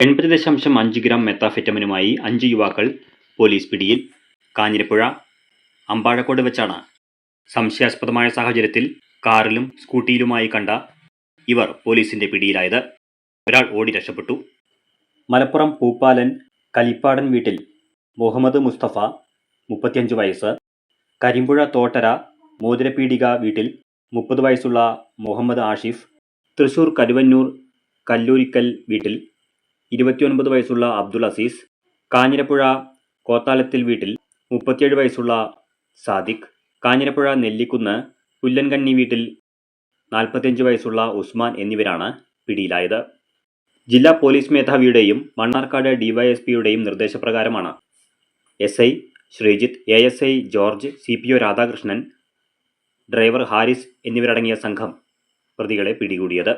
എൺപത് ദശാംശം അഞ്ച് ഗ്രാം മെത്താഫെറ്റമിനുമായി അഞ്ച് യുവാക്കൾ പോലീസ് പിടിയിൽ. കാഞ്ഞിരപ്പുഴ അമ്പാഴക്കോട് വെച്ചാണ്. സംശയാസ്പദമായ സാഹചര്യത്തിൽ കാറിലും സ്കൂട്ടിയിലുമായി കണ്ട ഇവർ പോലീസിന്റെ പിടിയിലായത്. ഒരാൾ ഓടി രക്ഷപ്പെട്ടു. മലപ്പുറം പൂപ്പാലൻ കലിപ്പാടൻ വീട്ടിൽ മുഹമ്മദ് മുസ്തഫ മുപ്പത്തിയഞ്ച് വയസ്സ്. കരിമ്പുഴ തോട്ടര മോതിരപീടിക വീട്ടിൽ മുപ്പത് വയസ്സുള്ള മുഹമ്മദ് ആഷിഫ്. തൃശൂർ കരുവന്നൂർ കല്ലൂരിക്കൽ വീട്ടിൽ ഇരുപത്തിയൊൻപത് വയസ്സുള്ള അബ്ദുൽ അസീസ് കാഞ്ഞിരപ്പുഴ കോത്താലത്തിൽ വീട്ടിൽ മുപ്പത്തിയേഴ് വയസ്സുള്ള സാദിഖ് കാഞ്ഞിരപ്പുഴ നെല്ലിക്കുന്ന് പുല്ലൻകണ്ണി വീട്ടിൽ നാൽപ്പത്തിയഞ്ച് വയസ്സുള്ള ഉസ്മാൻ എന്നിവരാണ് പിടിയിലായത്. ജില്ലാ പോലീസ് മേധാവിയുടെയും മണ്ണാർക്കാട് ഡിവൈഎസ്പിയുടെയും നിർദ്ദേശപ്രകാരമാണ് S I Sreejith A S I George C P O Radhakrishnan driver Haris എന്നിവരടങ്ങിയ സംഘം പ്രതികളെ പിടികൂടിയത്.